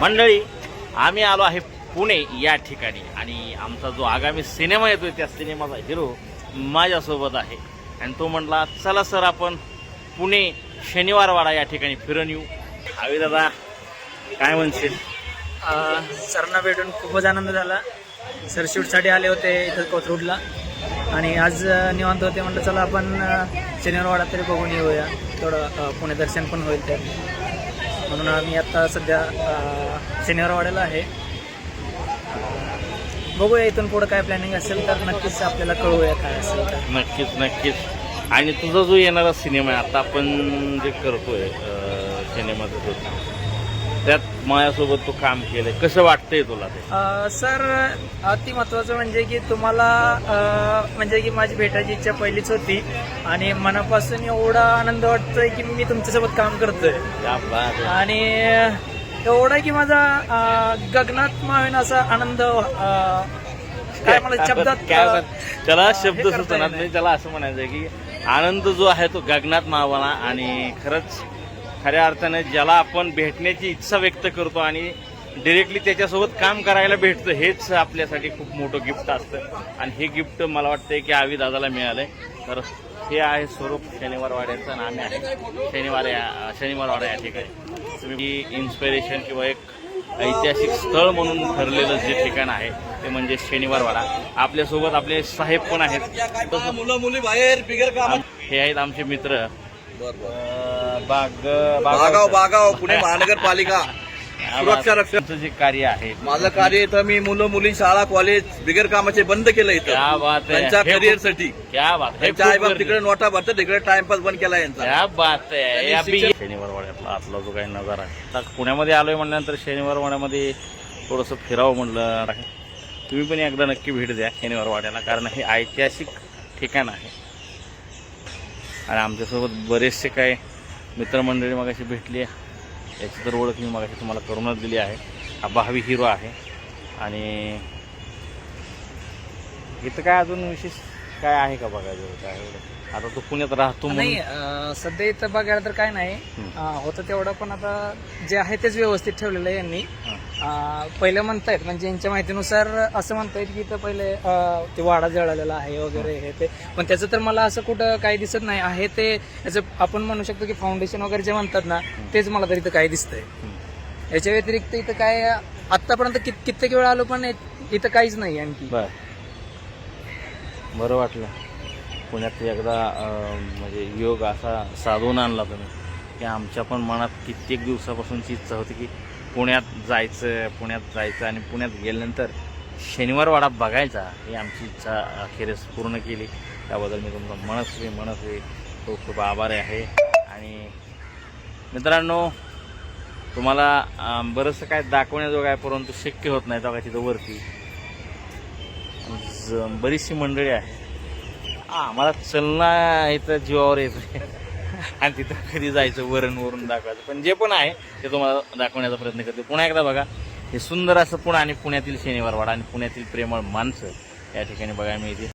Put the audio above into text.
मंडळी आम्ही आलो आहे पुणे या ठिकाणी आणि आमचा जो आगामी सिनेमा येतोय त्या सिनेमाचा हिरो माझ्यासोबत आहे. आणि तो म्हटला चला सर आपण पुणे शनिवारवाडा या ठिकाणी फिरून येऊ. हवी दादा काय म्हणशील? सरांना भेटून खूपच आनंद झाला. सर शूटसाठी आले होते इथं कोथरूडला. आणि आज निवांत होते. म्हटलं चला आपण शनिवारवाडा तरी बघून येऊया. थोडं पुणे दर्शन पण होईल तर म्हणून आम्ही आता सध्या अ, शनिवारवाड्याला आहे. बघूया इथून पुढं काय प्लॅनिंग असेल तर नक्कीच आपल्याला कळूया काय असेल तर. नक्कीच नक्कीच. आणि तुझा जो येणारा सिनेमा आहे आता आपण जे करतोय सिनेमाचं त्यात माझ्यासोबत तू काम केलंय. कसं वाटतंय तुला ते? सर अति महत्वाचं म्हणजे की तुम्हाला अ, म्हणजे की माझी भेटायची इच्छा पहिलीच होती आणि मनापासून एवढा आनंद वाटतोय की मी तुमच्यासोबत काम करतोय. क्या बात आहे. आणि एवढा की माझा अ, गगनात मावेन असा आनंद अ, काय मला शब्दात काय अ, म्हण- त्याला शब्द हे करता सुचणार येणार. नाही त्याला असं म्हणायचं आहे की आनंद जो आहे तो गगनात मावाला आणि खरंच खऱ्या अर्थाने ज्याला आपण भेटण्याची इच्छा व्यक्त करतो आणि डिरेक्टली त्याच्यासोबत काम करायला भेटतं हेच आपल्यासाठी खूप मोठं गिफ्ट असतं. आणि हे गिफ्ट मला वाटतंय की आवी दादाला मिळालंय. तर हे आहे स्वरूप शनिवार वाड्याचं आणि आम्ही आहे. शनिवार या शनिवार वाडा या ठिकाणी. तुम्ही इन्स्पिरेशन किंवा एक ऐतिहासिक स्थळ म्हणून ठरलेलं जे ठिकाण आहे ते म्हणजे शनिवार वाडा आपल्यासोबत आपले साहेब पण आहेत. मुलं मुली बाहेर बिगर हे आहेत आमचे मित्र. बाग बागाव बागाव पुणे महानगरपालिका. सुरक्षा रक्षक जे कार्य आहे माझं कार्य इथं मी मुलं मुली शाळा कॉलेज बिगर कामाचे बंद केलं क्या इथं बात आहे. त्यांच्या हे खूप- करिअरसाठी क्या बात हे त्यांच्या खूप आई बाप गरजेचं. तिकडे नोटा भरतात तिकडे टाइमपास बंद केला यांचा. क्या बात आहे. त्यांनी या बी- शिक्षण- शनिवार वाड्यातला आतला जो काही नजारा आहे आता पुण्यामध्ये आलोय म्हणल्यानंतर शनिवार वाड्यामध्ये थोडंसं फिरावं म्हणलं तुम्ही पण एकदा नक्की भेट द्या शनिवार वाड्याला कारण हे ऐतिहासिक ठिकाण आहे. आणि आमच्यासोबत बरेचसे काय मित्रमंडळी मगाशी भेटली याची तर ओळख मी मगाशी तुम्हाला करूनच दिली आहे. हा भावी हिरो आहे. आणि इथं काय अजून विशेष काय आहे का बघायचं? काय एवढं? आता तू पुण्यात राहतो नाही अ, सध्या इथं बघायला तर काय नाही. अ, होतं तेवढं पण आता जे आहे तेच व्यवस्थित ठेवलेलं आहे यांनी. हां. पहिलं म्हणतायत म्हणजे यांच्या माहितीनुसार असं म्हणतायत की इथं पहिले ते वाडा जळालेला आहे वगैरे हे ते. पण त्याचं तर मला असं कुठं काही दिसत नाही. आहे ते याचं आपण म्हणू शकतो की फाउंडेशन वगैरे जे म्हणतात ना तेच मला तर इथं काही दिसतंय. याच्या व्यतिरिक्त इथं काय आतापर्यंत कित कित्येक वेळा आलो पण इथं काहीच नाही आणखी. बरं. वाटलं. पुण्यात एकदा म्हणजे योग असा साधून आणला तुम्ही. की आमच्या पण मनात कित्येक दिवसापासूनची इच्छा होती की पुण्यात जायचं पुण्यात जायचं आणि पुण्यात गेल्यानंतर शनिवारवाडा बघायचा ही आमची इच्छा अखेरीस पूर्ण केली. त्याबद्दल मी तुमचा मनस्वी मनस्वी खूप खूप आभारी आहे. आणि मित्रांनो तुम्हाला बरंचसं काय दाखवण्याजोगं आहे परंतु शक्य होत नाही तेव्हा तिथं वरती. ज- बरीचशी मंडळी आहे. आ, आम्हाला चलना इथं जीवावर येतं आणि तिथं कधी जायचं वरण वरून दाखवायचं. पण जे पण आहे ते तुम्हाला दाखवण्याचा प्रयत्न करते. पुन्हा एकदा बघा हे सुंदर असं पुणे आणि पुण्यातील शनिवारवाडा आणि पुण्यातील प्रेमळ माणसं या ठिकाणी बघायला मिळते